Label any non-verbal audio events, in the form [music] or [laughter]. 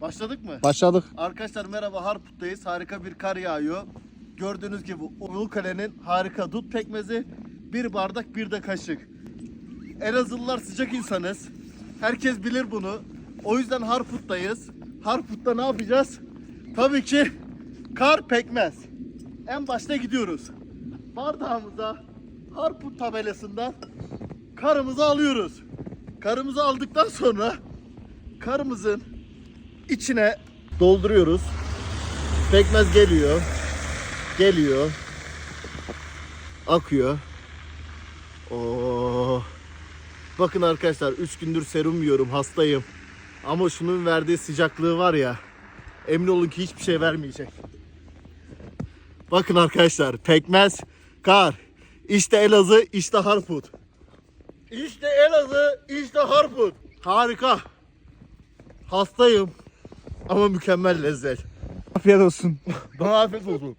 Başladık mı? Başladık. Arkadaşlar merhaba Harput'tayız. Harika bir kar yağıyor. Gördüğünüz gibi Ulukale'nin harika dut pekmezi. Bir bardak bir de kaşık. Elazığlılar sıcak insanız. Herkes bilir bunu. O yüzden Harput'tayız. Harput'ta ne yapacağız? Tabii ki kar pekmez. En başta gidiyoruz. Bardağımıza Harput tabelasından karımızı alıyoruz. Karımızı aldıktan sonra karımızın içine dolduruyoruz. Pekmez geliyor. Geliyor. Akıyor. Oo. Bakın arkadaşlar 3 gündür serum yiyorum hastayım. Ama şunun verdiği sıcaklığı var ya. Emin olun ki hiçbir şey vermeyecek. Bakın arkadaşlar pekmez, kar. İşte Elazığ, işte Harput. İşte Elazığ, işte Harput. Harika. Hastayım ama mükemmel lezzet. Afiyet olsun. [laughs] Bana afiyet olsun.